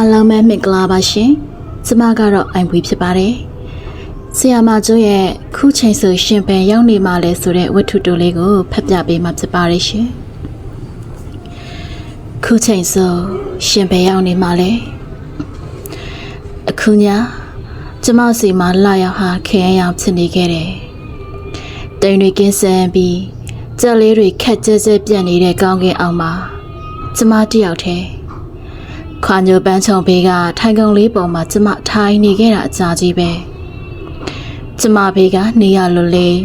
အားလုံးပဲမင်္ဂလာပါရှင်ကျမကတော့အိုင်ပွေဖြစ်ပါတယ်ဆီယာမာကျိုးရဲ့ခုချိန်ဆိုရှင်ပန်ရောက်နေမှလဲဆိုတဲ့ဝတ္ထုတိုလေးကိုဖတ်ပြပေးမှာဖြစ်ပါတယ်ရှင်ခုချိန်ဆိုရှင်ပန်ရောက်နေမှလဲအခုညာကျမစီမှာလာရောက်ဟာခဲရအောင်ဖြစ်နေခဲ့တယ်တိမ်တွေကင်းစမ်းပြီးကြက်လေးတွေခက်ကြဲကြဲပြန့်နေတဲ့ကောင်းကင်အောင်မှာကျမတယောက်တည်း ခွာညိုပန်းချုံဘေးကထိုင်ကုန်လေးပေါ်မှာကျမထိုင်နေခဲ့တာအကြာကြီးပဲကျမဘေးကနေရလွတ်လေး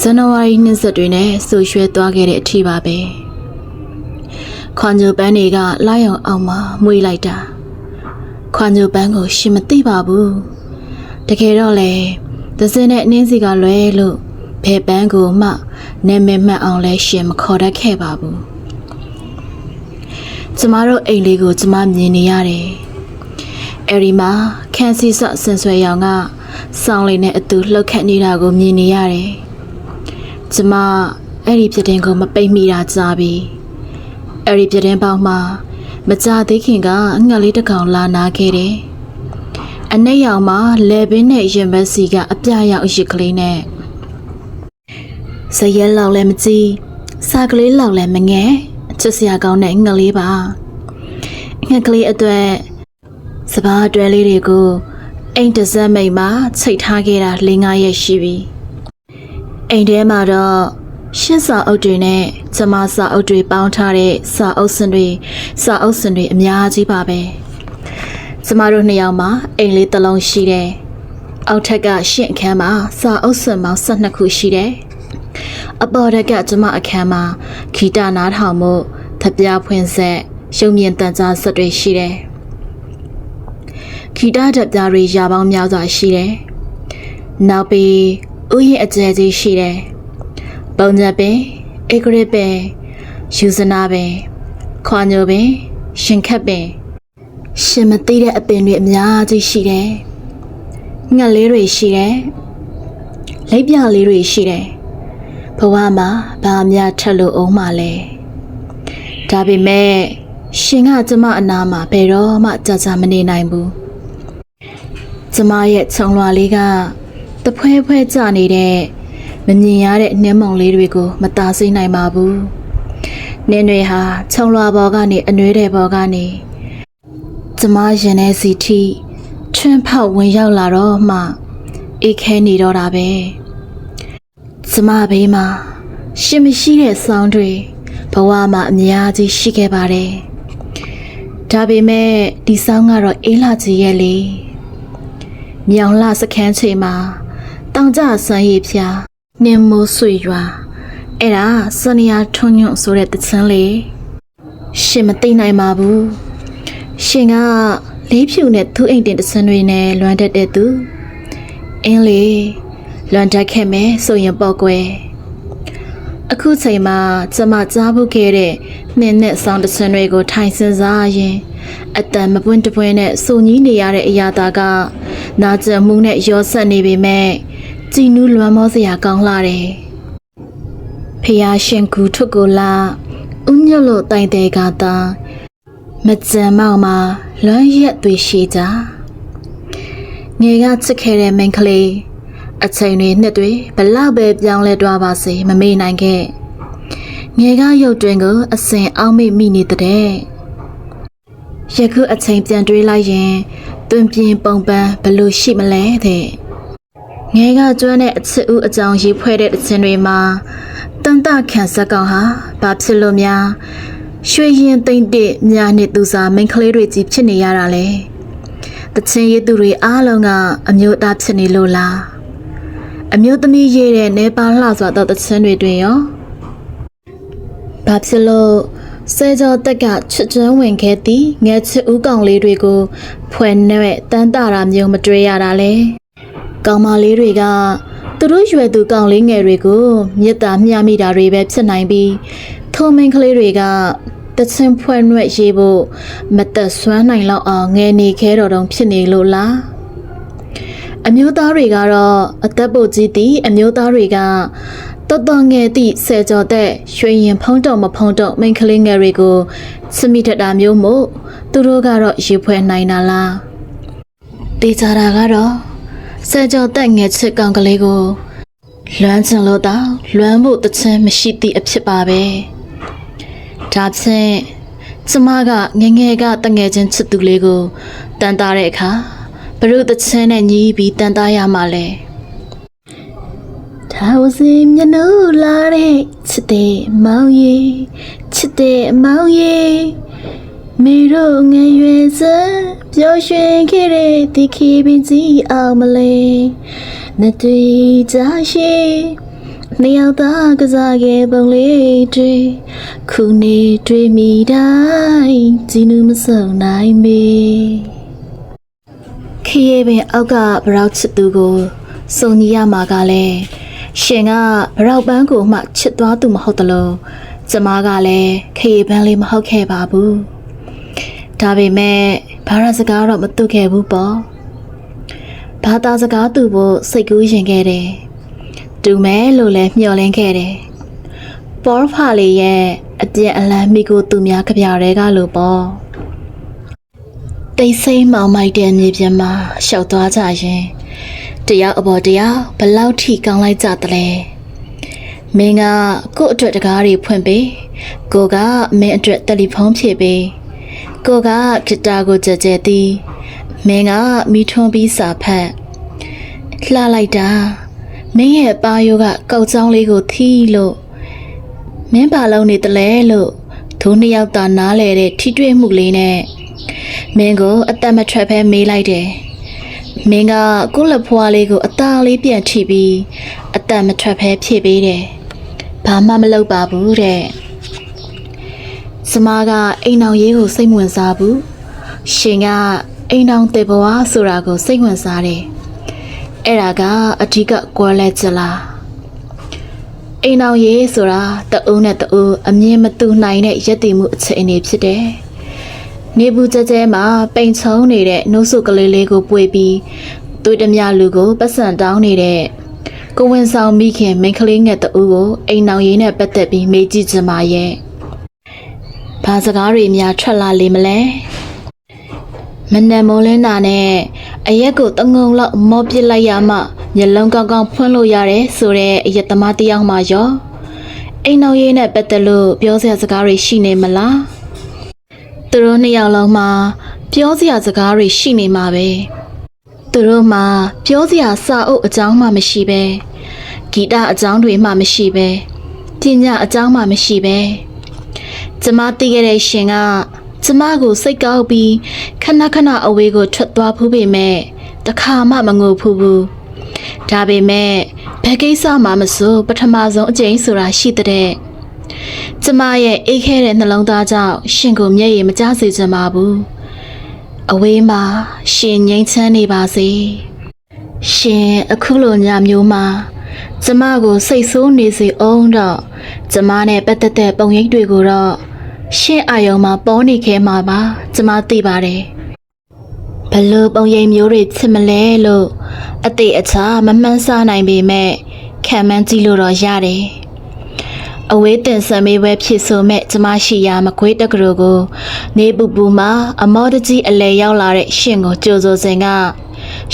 ဇန်နဝါရီနှစ်ဆက်တွေနဲ့ဆူရွှဲသွားခဲ့တဲ့အထီပါပဲခွာညိုပန်းတွေကလာရောင်အောင်မှာမွေးလိုက်တာခွာညိုပန်းကို ရှင်မသိပါဘူးတကယ်တော့လေသစင်းနဲ့အနှင်းစီကလွဲလို့ဘယ်ပန်းကိုမှနာမည်မှတ်အောင်လဲရှင်မခေါ်တတ်ခဲ့ပါဘူး ကျမတို့အိမ်လေးကိုကျမမြင်နေရတယ်။အဲဒီမှာခန်းစီဆော့ဆင်ဆွဲရောင်ကစောင်းလေးနဲ့အတူလှုပ်ခတ်နေတာကိုမြင်နေရတယ်။ကျမအဲ့ဒီပြတဲ့ကိုမပိတ်မိတာကြာပြီ။အဲ့ဒီပြတဲ့ပေါက်မှာမကြသေးခင်ကငှက်လေးတစ်ကောင်လာနာခဲ့တယ်။အနှိတ်ရောင်မှာလေပင်နဲ့ရင်ဘက်စီကအပြရောင်အရစ်ကလေးနဲ့ဇရက်လောက်လည်းမကြည့်စာကလေးလောက်လည်းမငယ် ချစ်စရာကောင်းတဲ့ငှက်လေးပါငှက်ကလေးအတွက်စပားအတွဲလေးတွေကိုအိမ်တစ်စက်မိတ်မှာချိတ်ထားခဲ့တာ၄၅ရက်ရှိပြီအိမ်ထဲမှာတော့ရှင်းစာအုပ်တွေနဲ့ကျမစာအုပ်တွေပေါင်းထားတဲ့စာအုပ်စင်တွေစာအုပ်စင်တွေအများကြီးပါပဲကျမတို့နှစ်ယောက်မှာအိမ်လေးတစ်လုံးရှိတယ်အောက်ထက်ကရှင့်အခန်းမှာစာအုပ်စင်ပေါင်း12ခုရှိတယ် အပေါ်တက်ကကျမအခန်းမှာဂီတနားထောင်မှုသပြဖွင့်ဆက်ရုံမြင့်တန်ကြားဆက်တွေရှိတယ်။ဂီတတက်ပြတွေရာပေါင်းများစွာရှိတယ်။နောက်ပြီးဥယျာဉ်အကျယ်ကြီးရှိတယ်။ပုံညက်ပင်ဧကရစ်ပင်ယူဇနာပင်ခွာညိုပင်ရှင်ခက်ပင်ရှင်မသိတဲ့အပင်တွေအများကြီးရှိတယ်။ငှက်လေးတွေရှိတယ်။လိပ်ပြလေးတွေရှိတယ်။ ဘဝမှာဘာများထက်လို့အောင်မလဲဒါပေမဲ့ရှင်ကကျမအနာမှာဘယ်တော့မှကြာကြာမနေနိုင်ဘူးကျမရဲ့ခြုံလွာလေးကတဖွဲဖွဲကြနေတဲ့မမြင်ရတဲ့နှင်းမုံလေးတွေကိုမตาစိမ့်နိုင်ပါဘူးနင်းတွေဟာခြုံလွာပေါ်ကနေအနှွေးတဲ့ပေါ်ကနေကျမရင်ထဲစီထိချွန်းဖောက်ဝင်ရောက်လာတော့မှအေးခဲနေတော့တာပဲ ကျမဘေးမှာရှင်မရှိတဲ့ဆောင်းတွေဘဝမှာအများကြီးရှိခဲ့ပါတယ်။ဒါပေမဲ့ဒီဆောင်းကတော့အေးလာကြီးရဲ့လေ။မြောင်လှစခန်းချိန်မှာတောင်ကျဆန်းရည်ဖြာနင်းမိုးဆွေရွာအဲ့ဒါစနီယာထွန်းညွန့်ဆိုတဲ့တချမ်းလေးရှင်မသိနိုင်ပါဘူး။ရှင်ကလေးဖြူနဲ့သူ့အိမ်တင်တချမ်းတွေနဲ့လွမ်းတတ်တဲ့သူအင်းလေ လွန်တက်ခဲ့မယ်ဆိုရင်ပေါ့ကွယ်အခုချိန်မှာကျမကြားဖို့ခဲ့တဲ့နှင်းနဲ့ဆောင်းတချင်တွေကိုထိုင်စင်စားရင်အတန်မပွင့်တပွင့်နဲ့စုံကြီးနေရတဲ့အရာသာကနာကျင်မှုနဲ့ရောဆက်နေပေမဲ့ကြည်နူးလွမ်းမောစရာကောင်းလာတယ်ဖះရှင်ကူထွတ်ကိုလာဥညွတ်လို့တိုင်တဲ့ကသာမကြံမောက်မှာလွမ်းရက်သွေးရှိကြငယ်ကချစ်ခဲ့တဲ့မိန်းကလေး အချိန်တွေနှစ်တွေဘလောက်ပဲပြောင်းလဲသွားပါစေမမေ့နိုင်ခဲ့ငယ်ကရုပ်တွင်ကို အစင်အောက်မေ့မိနေတဲ့ယခုအချိန်ပြန်တွေးလိုက်ရင်တွင်ပြင်းပုံပန်းဘလို့ရှိမလဲတဲ့ငယ်ကကျွမ်းတဲ့အချစ်ဦးအကြောင်းရေးဖွဲ့တဲ့အချင်းတွေမှာတန်တခန့်စက်ကောင်ဟာဘာဖြစ်လို့များရွှေရင်သိမ့်တဲ့မြာနှစ်သူစာမိန်းကလေးတွေကြီးဖြစ်နေရတာလဲတချင်းရေးသူတွေအားလုံးကအမျိုးသားဖြစ်နေလို့လား အမျိုးသမီးရေးတဲ့နေပါလှစွာသောတခြင်းတွေတွင်ရောဘာဖြစ်လို့ဆဲကြောတက်ကချွတ်ကျွမ်းဝင်ခဲ့သည်ငယ်ချစ်ဦးကောင်လေးတွေကိုဖွယ်နဲ့တန်းတာတာမျိုးမတွေ့ရတာလဲကောင်မလေးတွေကသူတို့ရွယ်သူကောင်လေးငယ်တွေကိုမေတ္တာမျှမိတာတွေပဲဖြစ်နိုင်ပြီးထိုမင်းကလေးတွေကတချင်းဖွဲ့နှွက်ရေးဖို့မသက်ဆွမ်းနိုင်လောက်အောင်ငယ်နေခဲတော်တုံဖြစ်နေလို့လား အမျိုးသားတွေကတော့အသက်ပုတ်ကြီးသည်အမျိုးသားတွေကတတော်တော်ငယ်သည့်ဆယ်ကျော်သက်ရွှေရင်ဖုံးတော့မဖုံးတော့မိန်းကလေးငယ်တွေကိုစမိတတာမျိုးမို့သူတို့ကတော့ရေဖွဲ့နိုင်တာလားတေချာတာကတော့ဆယ်ကျော်သက်ငယ်ချစ်ကောင်ကလေးကိုလွမ်းချင်လို့တော့လွမ်းဖို့တခြင်းမရှိသည့်အဖြစ်ပါပဲဒါဖြင့်ကျမကငယ်ငယ်ကတငယ်ချင်းချစ်သူလေးကိုတန်တားတဲ့အခါ ဘရုတခြင်းနဲ့ညီးပြီးတန်တားရမှာလဲထာဝစီမျက်နှာလာတဲ့ချစ်တဲ့မောင်ရီချစ်တဲ့မောင်ရီမေတို့ငယ်ရွယ်စပျော်ရွှင်ခဲ့တဲ့ဒီခေပင်ကြီးအောင်မလဲနှစ်တွေ့ကြရှိနှစ်ယောက်သားကစားခဲ့ပုံလေးတွေခုနေတွေ့မိတိုင်းကြည်နူးမစုံနိုင်မေ ခရီးပင်အောက်ကဘရောက်ချစ်သူကိုစုံညီရမှာကလည်းရှင်ကဘရောက်ပန်းကိုမှချစ်သွားသူမဟုတ်တလို့ကျမကလည်းခရီးပန်းလေးမဟုတ်ခဲ့ပါဘူးဒါပေမဲ့ဘာရစကားတော့မတူခဲ့ဘူးပေါ့ဘာသာစကားတူဖို့စိတ်ကူးရင်ခဲ့တယ်တူမဲလို့လည်းမျှော်လင့်ခဲ့တယ်ပေါ်ဖာလေးရဲ့အပြည့်အလန်းမိကိုသူများကြပြရဲကလို့ပေါ့ တိတ်ဆိတ်မှောင်မိုက်တဲ့မြေပြင်မှာရှောက်သွားကြရင်တယောက်အပေါ်တယောက်ဘလောက်ထိကောင်းလိုက်ကြသလဲမင်းကကို့အတွက်တကားတွေဖွင့်ပေးကိုကမင်းအတွက်တယ်လီဖုန်းဖြည့်ပေးကိုကဂီတာကိုကြဲကြဲသည်မင်းကမိထွန်းပြီးစာဖတ်လှလိုက်တာမင်းရဲ့ပါယိုကကောက်ချောင်းလေးကိုသီးလို့မင်းပါလုံးနေတလဲလို့ဒုနှစ်ယောက်သာနားလဲတဲ့ထိတွေ့မှုလေးနဲ့ မင်းကိုအသက်မထွက်ဖဲမေးလိုက်တယ်။မင်းကကိုယ့်လက်ဖွားလေးကိုအသားလေးပြန်ထိပြီးအသက်မထွက်ဖဲဖြည့်ပေးတယ်။ဘာမှမလုပ်ပါဘူးတဲ့။စမားကအိမ်အောင်ရေးကိုစိတ်ဝင်စားဘူး။ရှင်ကအိမ်အောင်တေဘဝဆိုတာကိုစိတ်ဝင်စားတယ်။အဲ့ဒါကအဓိကကွာလက်ကြလား။အိမ်အောင်ရေးဆိုတာတအုံးနဲ့တအူးအမြင်မတူနိုင်တဲ့ရည်တည်မှုအခြေအနေဖြစ်တယ်။ နေဘူးကြဲကြဲမှာပိန်ချုံနေတဲ့နှုတ်ဆုကလေးလေးကိုပွေပြီးသွေးတမြလူကိုပတ်စံတောင်းနေတဲ့ကိုဝင်ဆောင်မိခင်မိန်းကလေးငယ်တူကိုအိမ်နောင်ရင်းနဲ့ပတ်သက်ပြီးမေးကြည့်ချင်ပါရဲ့ဘာစကားတွေများထွက်လာလေမလဲမနက်မိုးလင်းတာနဲ့အရက်ကိုတငုံလောက်မော့ပစ်လိုက်ရမှမျက်လုံးကောင်းကောင်းဖွင့်လို့ရတယ်ဆိုတဲ့အရက်သမားတစ်ယောက်မှရောအိမ်နောင်ရင်းနဲ့ပတ်သက်လို့ပြောစရာစကားတွေရှိနေမလား သူတို့နှစ်ယောက်လုံးမှာပြောစရာစကားတွေရှိနေမှာပဲသူတို့မှာပြောစရာစာအုပ်အကြောင်းမှမရှိပဲဂီတအကြောင်းတွေမှမရှိပဲပညာအကြောင်းမှမရှိပဲကျမသိခဲ့တဲ့ရှင်ကကျမကိုစိတ်ကောက်ပြီးခဏခဏအဝေးကိုထွက်သွားဖူးပေမဲ့တခါမှမငိုဖူးဘူးဒါပေမဲ့ဘယ်ကိစ္စမှမဆိုပထမဆုံးအကြိမ်ဆိုတာရှိတဲ့ ကျမရဲ့အေးခဲတဲ့နှလုံးသားကြောင့်ရှင်ကိုမျက်ရည်မကျစေချင်ပါဘူး။အဝေးမှာရှင်ငိမ့်ချမ်းနေပါစေ။ရှင်အခုလိုညမျိုးမှာကျမကိုစိတ်ဆိုးနေစေအောင်တော့ကျမနဲ့ပတ်သက်တဲ့ပုံရိပ်တွေကိုတော့ရှင်အာယုံမှာပေါ်နေခဲ့မှာပါ ကျမသိပါတယ်။ဘလို့ပုံရိပ်မျိုးတွေဖြစ်မလဲလို့အသေးအချာမမှန်းဆနိုင်ပေမဲ့ခံမှန်းကြည့်လို့တော့ရတယ်။ အဝေးတင်ဆံမေးပွဲဖြစ်ဆိုမဲ့ကျမရှိရာမကွေးတက္ကသိုလ်ကို နေပူပူမှာအမောတကြီးအလဲရောက်လာတဲ့ရှင်ကိုကြိုဆိုစဉ်က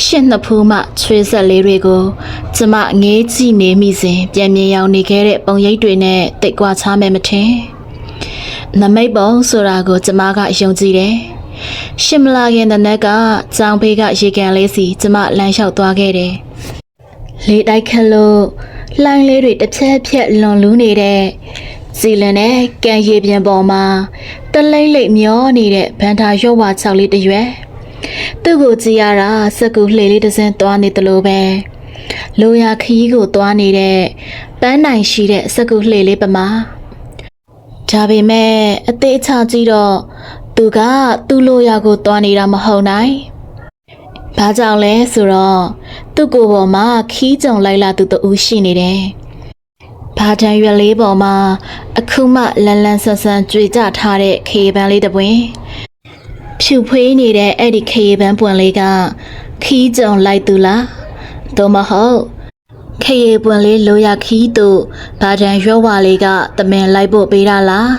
ရှင်နှစ်ဖူးမှချွေးဆက်လေးတွေကို ကျမငေးကြည့်နေမိစဉ်ပြန်မြင်ရောက်နေခဲ့တဲ့ပုံရိပ်တွေနဲ့တိတ်ကွာချမယ်မထင်နမိတ်ပုံဆိုတာကို ကျမကယုံကြည်တယ်ရှင်မလာခင်တနက်ကကြောင်ဖေးကရေကန်လေးစီ ကျမလမ်းလျှောက်သွားခဲ့တယ်လေတိုက်ခတ်လို့ လှိုင်းလေးတွေတစ်ချက်ဖြက်လွန်လူးနေတဲ့စီလန်နဲ့ကန်ရည်ပြန်ပေါ်မှာတလိမ့်လိမ့်မျောနေတဲ့ဗန်တာရွက်ဝါချောက်လေးတစ်ရွက်သူ့ကိုကြည့်ရတာစက်ကူလှေလေးတစ်စင်းသွားနေတယ်လို့ပဲလိုရာခရီးကိုသွားနေတဲ့ပန်းနိုင်ရှိတဲ့စက်ကူလှေလေးပမာဒါပေမဲ့အသေးချကြည့်တော့သူကသူ့လိုရာကိုသွားနေတာမဟုတ်နိုင်။ ဘာကြောင့်လဲဆိုတော့သူ့ကိုယ်ပေါ်မှာခီးကြုံလိုက်လာသူတူရှိနေတယ်။ဘာတန်ရွက်လေးပေါ်မှာအခုမှလန်လန်ဆန်ဆန်ကြွေကြထားတဲ့ခေပန်းလေးတစ်ပွင့်ဖြူဖွေးနေတဲ့အဲ့ဒီခေပန်းပွင့်လေးကခီးကြုံလိုက်သူလား။သို့မဟုတ်ခရီးပွင့်လေးလိုရခီးတို့ဘာတန်ရွက်ဝါလေးကတမင်လိုက်ဖို့ပေးတာလား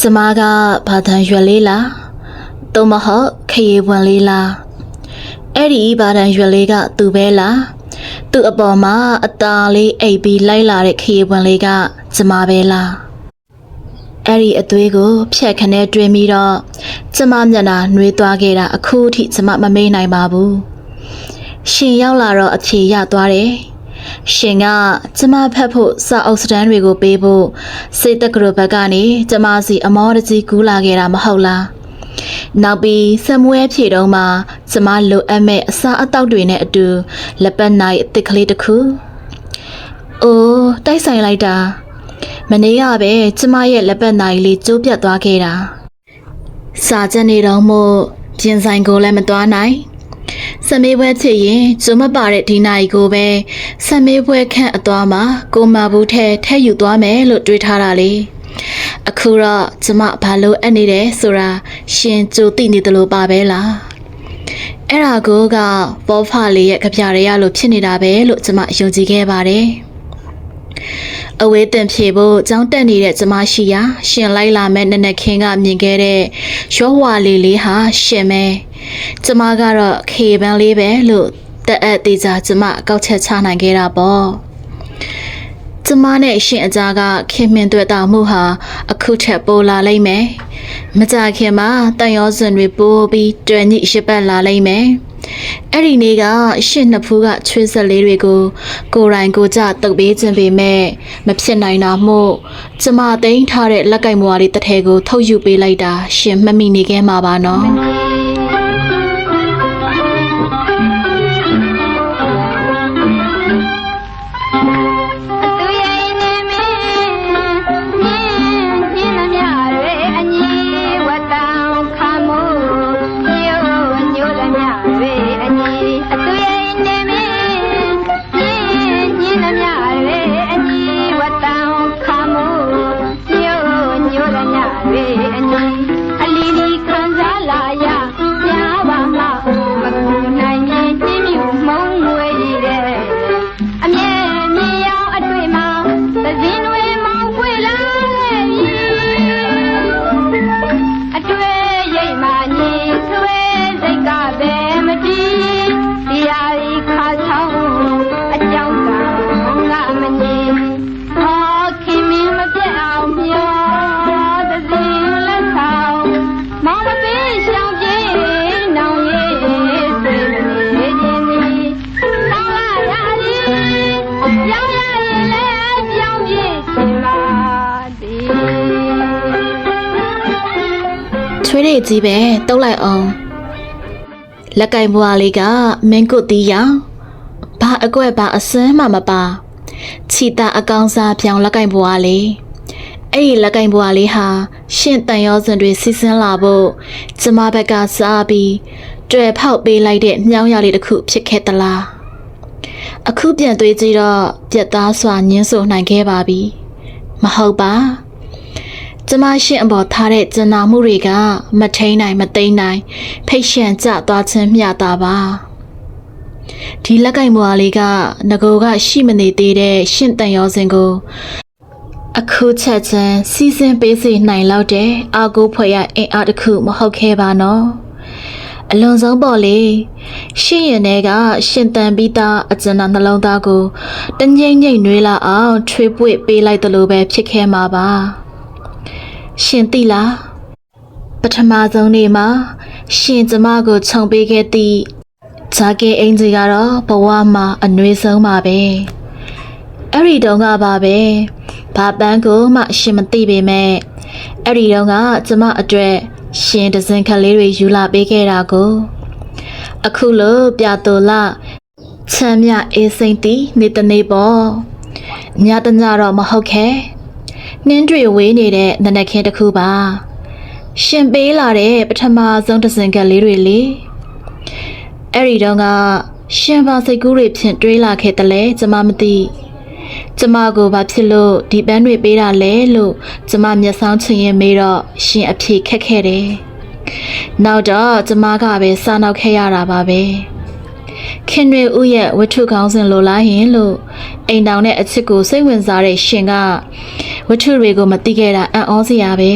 ကျမကဘာတန်ရွက်လေးလားသို့မဟုတ်ခရီးပွင့်လေးလား အဲ့ဒီဘာတန်ရွက်လေးကသူပဲလားသူ့အပေါ်မှာအသားလေးအိပ်ပြီးလိုက်လာတဲ့ခရီးပွင့်လေးကကျမပဲလားအဲ့ဒီအသွေးကိုဖြက်ခနဲတွင်ပြီးတော့ကျမမျက်နှာနှွေးသွားခဲ့တာအခုထိကျမမမေ့နိုင်ပါဘူးရှင်ရောက်လာတော့အဖြေရသွားတယ်ရှင်ကကျမဖတ်ဖို့စာအုပ်စတန်းတွေကိုပေးဖို့စေတက်ကရဘက်ကနေကျမစီအမောတကြီးကူးလာခဲ့တာမဟုတ်လား နောက်ပြီးစမွဲဖြေတုံးမှာကျမလိုအပ်မဲ့အစာအသောက်တွေနဲ့အတူလက်ပတ်နိုင်အစ်စ်ကလေးတစ်ခုအိုးတိုက်ဆိုင်လိုက်တာမနေ့ကပဲကျမရဲ့လက်ပတ်နိုင်လေးကျိုးပြတ်သွားခဲ့တာစာချက်နေတော့မို့ပြင်ဆိုင်ကိုလည်းမသွားနိုင်စမေးပွဲချစ်ရင်ကျုံမပါတဲ့ဒီနိုင်ကိုပဲစမေးပွဲခန့်အသွားမှာကိုမဘူးထဲထဲယူသွားမယ်လို့တွေးထားတာလေ အခုတော့ကျမဘာလို့အပ်နေတယ်ဆိုတာရှင်ကြိုသိနေတယ်လို့ပါပဲလားအဲ့ဒါကိုကဘောဖလေးရဲ့ကြပြရရလို့ဖြစ်နေတာပဲလို့ကျမယုံကြည်ခဲ့ပါတယ်အဝေးတင်ဖြေဖို့ကြောင်းတက်နေတဲ့ကျမရှိရာရှင်လိုက်လာမဲ့နက်နက်ခင်းကမြင်ခဲ့တဲ့ရောဝါလေးလေးဟာရှင်မဲကျမကတော့ခေပန်းလေးပဲလို့တက်အပ်သေးချာကျမကောက်ချက်ချနိုင်ခဲ့တာပေါ့ ကျမနဲ့ရှင်အကြားကခင်မင်တွေ့တာမှုဟာအခုထက်ပိုလာလိမ့်မယ်မကြခင်မှာတန်ရောစင်တွေပိုးပြီးတွယ်ညိရပတ်လာလိမ့်မယ်အဲ့ဒီနေ့ကရှစ်နှစ်ဖူးကချွေးဆက်လေးတွေကို ကိုယ်တိုင်ကိုယ်ကြတုတ်ပေးခြင်းပေမဲ့မဖြစ်နိုင်တာမို့ကျမသိမ်းထားတဲ့လက်ကင်မွားလေးတစ်ထည်ကိုထုတ်ယူပေးလိုက်တာ ရှင်မှတ်မိနေခဲ့မှာပါနော် ချွေးရည်ကြီးပဲတုတ်လိုက်အောင်လက်ကင်ဘွားလေးကမင်းကုတ်တီးရောင်ဘာအကွက်ဘာအစမ်းမှမပါချီတာအကောင်စားပြောင်လက်ကင်ဘွားလေးအဲ့ဒီလက်ကင်ဘွားလေးဟာရှင့်တန်ရောစင်တွေစီစင်းလာဖို့ကျမဘက်ကစားပြီးတွေ့ဖောက်ပေးလိုက်တဲ့မြောင်းရလေးတစ်ခုဖြစ်ခဲ့သလားအခုပြန်တွေးကြည့်တော့ပြက်သားစွာညင်းဆိုနိုင်ခဲ့ပါပြီမဟုတ်ပါ ကျမရှင့်အပေါ်ထားတဲ့ကျန်နာမှုတွေက မထိန်နိုင်မသိမ့်နိုင်ဖိတ်ရှန်ကျသွားခြင်းမျှတာပါဒီလက်ကင်မွာလေးကငကိုကရှိမနေသေးတဲ့ရှင့်တန်ရောစင်ကိုအခုချက်ချင်းစီစဉ်ပေးစီနိုင်လောက်တဲ့အာကိုဖွဲ့ရအင်အားတစ်ခုမဟုတ်ခဲ့ပါနော်အလွန်ဆုံးပေါ့လေရှင့်ရင်ထဲကရှင်တန်ပြီးသားအကျဉ်းနှလုံးသားကိုတငိမ့်ငိမ့်နှွေးလာအောင်ထွေးပွေပေးလိုက်သလိုပဲဖြစ်ခဲ့မှာပါ ရှင်သိလားပထမဆုံးနေ့မှာ ရှင်ကျမကိုခြုံပေးခဲ့သည့်ဂျာကဲအင်ဂျီကတော့ဘဝမှာအနှွေးဆုံးပါပဲအဲ့ဒီတုန်းကပါပဲဘာပန်းကိုမှရှင်မသိပေမဲ့အဲ့ဒီတုန်းကကျမအတွက်ရှင်ဒဇင်ခလေးတွေယူလာပေးခဲ့တာကို အခုလို့ပြတော်လာချမ်းမြအေးစိမ့်တီနေတနေ့ပေါ့ညတညတော့မဟုတ်ခဲ နှင်းတွေဝေးနေတဲ့နနက်ခင်းတစ်ခုပါရှင်ပေးလာတဲ့ပထမဆုံးတစင်ကလေးတွေလေအဲ့ဒီတော့ကရှင်ပါစိတ်ကူးတွေဖြင့်တွေးလာခဲ့တယ်လေကျမမသိကျမကိုဘာဖြစ်လို့ဒီပန်းတွေပေးတာလဲလို့ကျမမျက်စောင်းချင်ရင်မေးတော့ရှင်အဖြေခက်ခဲ့တယ်နောက်တော့ကျမကပဲစားနောက်ခဲ့ရတာပါပဲခင်တွေဥရဲ့ဝတ္ထုကောင်းစဉ်လိုလားရင်လို့အိမ်တောင်နဲ့အချစ်ကိုစိတ်ဝင်စားတဲ့ရှင်က ဝတ္ထုတွေကိုမသိခဲ့တာအံ့ဩစရာပဲ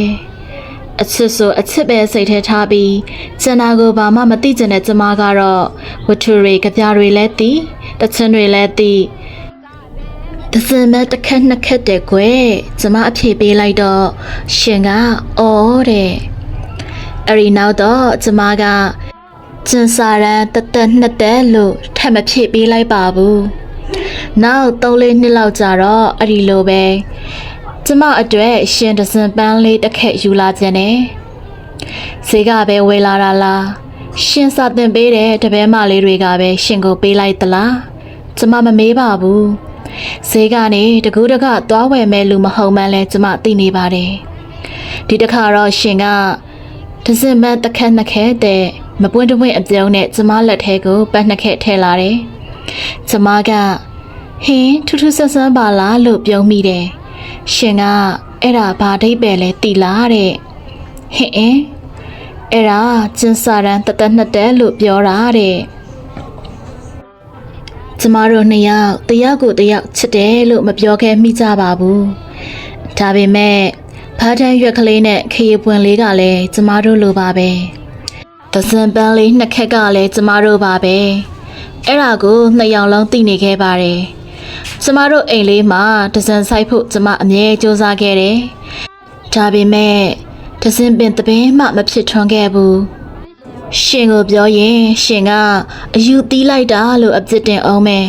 အချစ်ဆိုအချစ်ပဲစိတ်ထဲထားပြီးကျန်တာကိုဘာမှမသိကျင်တဲ့ကျမကတော့ဝတ္ထုတွေကြပြတွေလည်းသိတချင်တွေလည်းသိတစင်မဲ့တစ်ခက်နှစ်ခက်တဲ့ကွယ်ကျမအဖြေပေးလိုက်တော့ရှင်ကအော်တဲ့အဲ့ဒီနောက်တော့ကျမကကျင်စာရန်တသက်နှစ်သက်လို့ထပ်မဖြစ်ပေးလိုက်ပါဘူး။နောက်၃လေးနှစ်လောက်ကြာတော့အဲ့ဒီလိုပဲ ကျမအတွက်ရှင်တစင်ပန်းလေးတစ်ခက်ယူလာခြင်းနဲ့ဈေးကပဲဝယ်လာတာလားရှင်စာတင်ပေးတဲ့တပည့်မလေးတွေကပဲရှင်ကိုပေးလိုက်သလားကျမမမေးပါဘူးဈေးကနေတကူးတကသွားဝယ်မဲ့လူမဟုတ်မှန်းလဲကျမသိနေပါတယ်ဒီတစ်ခါတော့ရှင်ကဒဇင်မတ်တစ်ခက်နှစ်ခဲတဲ့မပွင့်တဝင့်အပြုံးနဲ့ကျမလက်ထဲကိုပတ်နှစ်ခဲထည့်လာတယ်။ကျမကဟင်းထူးထူးဆန်းဆန်းပါလားလို့ပြောမိတယ်။ ရှင်ကအဲ့ဒါဘာဒိတ်ပဲလဲတီလားတဲ့။ဟင်းအင်းအဲ့ဒါကျင်းစာရန်တသက်နှစ်တဲလို့ပြောတာတဲ့။ကျမတို့နှစ်ယောက်တယောက်ကိုတယောက်ချစ်တယ်လို့မပြောခဲ့မိကြပါဘူး။ဒါပေမဲ့ဖားတန်းရွက်ကလေးနဲ့ခရီးပွင့်လေးကလည်းကျမတို့လိုပါပဲ။သဇင်ပန်းလေးနှစ်ခက်ကလည်းကျမတို့ပါပဲ။အဲ့ဒါကိုနှစ်ယောက်လုံးသိနေခဲ့ပါတယ်။ ကျမတို့အိမ်လေးမှာဒဇင်ဆိုင်ဖို့ကျမအမြဲစူးစမ်းခဲ့တယ်။ဒါပေမဲ့ဒဇင်ပင်တပင်းမှမဖြစ်ထွန်းခဲ့ဘူး။ရှင်ကိုပြောရင်ရှင်ကအယူတီးလိုက်တာလို့အပြစ်တင်အောင်မယ်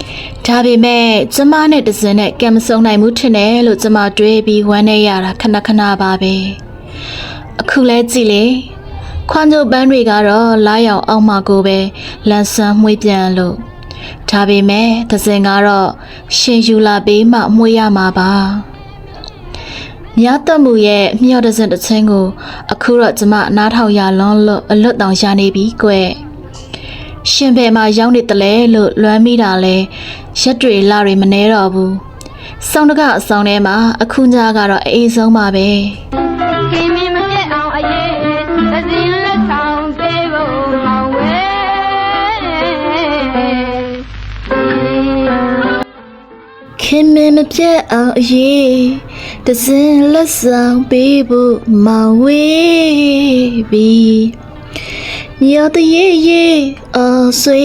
။ဒါပေမဲ့ကျမနဲ့တစင်နဲ့ကံမစုံနိုင်မှုထင်တယ်လို့ကျမတွေးပြီးဝမ်းနေရတာခဏခဏပါပဲအခုလဲကြည့်လေခွန်ကျိုပန်းတွေကတော့လာရောက်အောင်မှကိုပဲလန်ဆန်းမှွေးပြန်လို့ ဒါပေမဲ့တစင်ကတော့ရှင်ယူလာပေးမှမှွေးရမှာပါမြတ်တမှုရဲ့မြော့တစင်တစ်ချင်းကို အခုတော့ကျမနားထောင်ရလွန်းလို့အလွတ်တောင်ရနေပြီကွယ်ရှင်ဘယ်မှာရောက်နေတလဲလို့လွမ်းမိတာလဲရက်တွေလတွေမနှဲတော့ဘူးစောင်းတကအဆောင်ထဲမှာအခုညကတော့အေးဆုံးပါပဲ ခင်မင်းမပြတ်အောင်အရေးတစင်လက်ဆောင်ပေးဖို့မောင်ဝေးပြီမြော်တရေရေအော်ဆွေ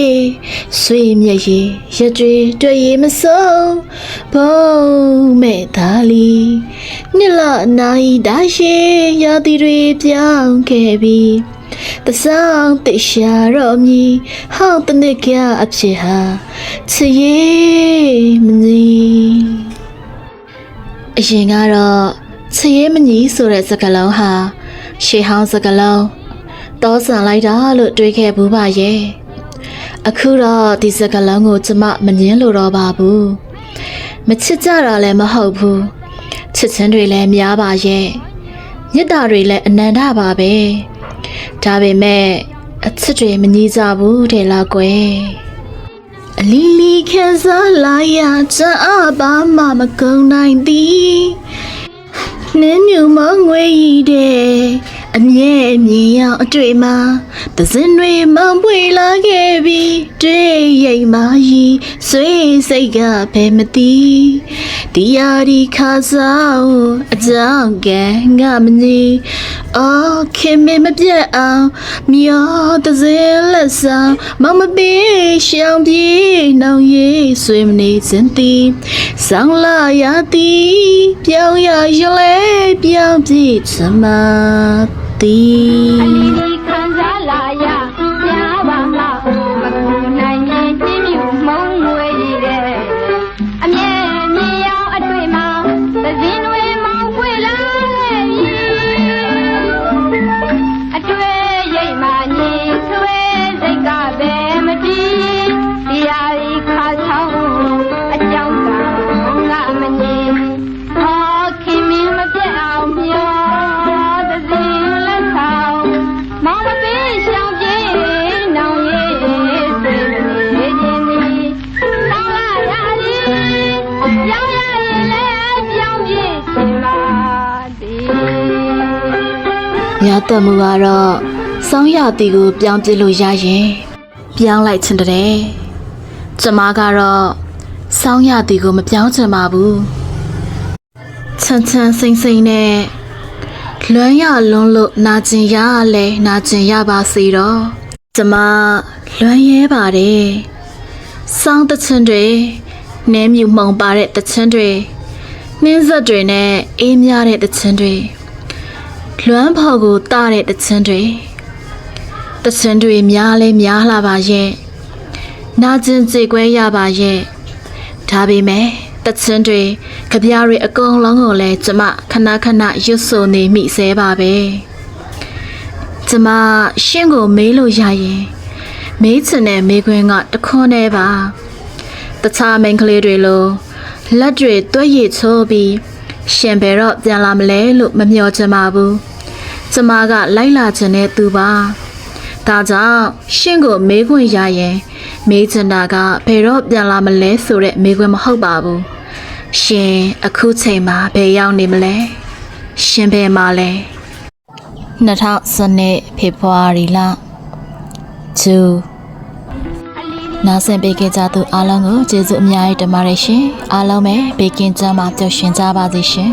ဆွေမြက်ရေရက်တွေတွေ့ရေမဆုံးဘုံမဲ့သားလီနှစ်လနိုင်ဒါရှိရာသီတွေပြောင်းခဲ့ပြီ တဆောင်တရှာတော့မြည်ဟောင်းတနစ်ကအဖြစ်ဟာချစ်ရေမနီအရင်ကတော့ချစ်ရေမညီဆိုတဲ့စကားလုံးဟာရှေးဟောင်းစကားလုံးတောဆန်လိုက်တာလို့တွေးခဲ့ဘူးပါရဲ့အခုတော့ဒီစကားလုံးကိုကျမမငင်းလို့တော့ပါဘူးမချစ်ကြတာလည်းမဟုတ်ဘူးချစ်ချင်းတွေလည်းများပါရဲ့မြတ်တာတွေလည်းအနန္တပါပဲ ဒါပေမဲ့အချစ်တွေမညီကြဘူးတဲ့လားကွယ်အလီလီခံစားလာရချမ်းအပါမမကုံနိုင်သည်နင်းမြူမငွေရည်တဲ့ အမြဲမြင်ရအတွေ့မှာသစင်တွေမောင်ပွေလာခဲ့ပြီးတွေ့ရိမ်မာကြီးဆွေးစိတ်ကဘယ်မသိဒီယာဒီခါစားအကြောင်းကဲငါမညီအော်ခင်မမပြတ်အောင်မျောသစင်လက်ဆောင်မမပေးရှောင်ပြေနှောင်ရေးဆွေးမနေစဉ်သည်ဆောင်းလာရသည်ပြောင်းရရလဲပြောင်းပြေချမ သည် တ်တမှုကတော့စောင်းရတီကိုပြောင်းပြစ်လို့ရရင်ပြောင်းလိုက်ချင်တဲ့ကျမကတော့စောင်းရသည်ကိုမပြောင်းချင်ပါဘူးချမ်းချမ်းစိမ့်စိမ့်နဲ့လွမ်းရလွန်းလို့နာကျင်ရလဲနာကျင်ရပါစေတော့ကျမလွမ်းရဲပါတယ်စောင်းတချင်တွေနင်းမြူမှုံပါတဲ့တချင်တွေနှင်းဆက်တွေနဲ့အေးမြတဲ့တချင်တွေ လွမ်းဖော်ကိုတာတဲ့တချင်တွေတချင်တွေများလဲများလာပါရဲ့နာကျင်ကြေကွဲရပါရဲ့ဒါပေမဲ့တချင်တွေကြပြားတွေအကုန်လုံးကိုလဲကျမခဏခဏရွတ်ဆိုနေမိစေပါပဲကျမရှင်းကိုမေးလို့ရရင်မေးချင်တဲ့မေးခွန်းကတခွန်းနဲ့ပါတခြားမိန်းကလေးတွေလိုလက်တွေတွဲရည်ချိုးပြီးရှင်ဘယ်တော့ပြန်လာမလဲလို့မမျှော်ချင်ပါဘူး ကျမကလိုက်လာချင်တဲ့သူပါဒါကြောင့်ရှင့်ကိုမေးခွင့်ရရင် မေးချင်တာကဘယ်တော့ပြန်လာမလဲဆိုတဲ့မေးခွန်းမဟုတ်ပါဘူးရှင်အခုချိန်မှာဘယ်ရောက်နေမလဲရှင်ဘယ်မှာလဲ2012ဖေဖော်ဝါရီလ2နာဆင်ပေးခဲ့ကြသူအားလုံးကိုကျေးဇူးအများကြီးတင်ပါတယ်ရှင်အားလုံးပဲဘေကင်းကျမ်းမှာပျော်ရွှင်ကြပါစေရှင်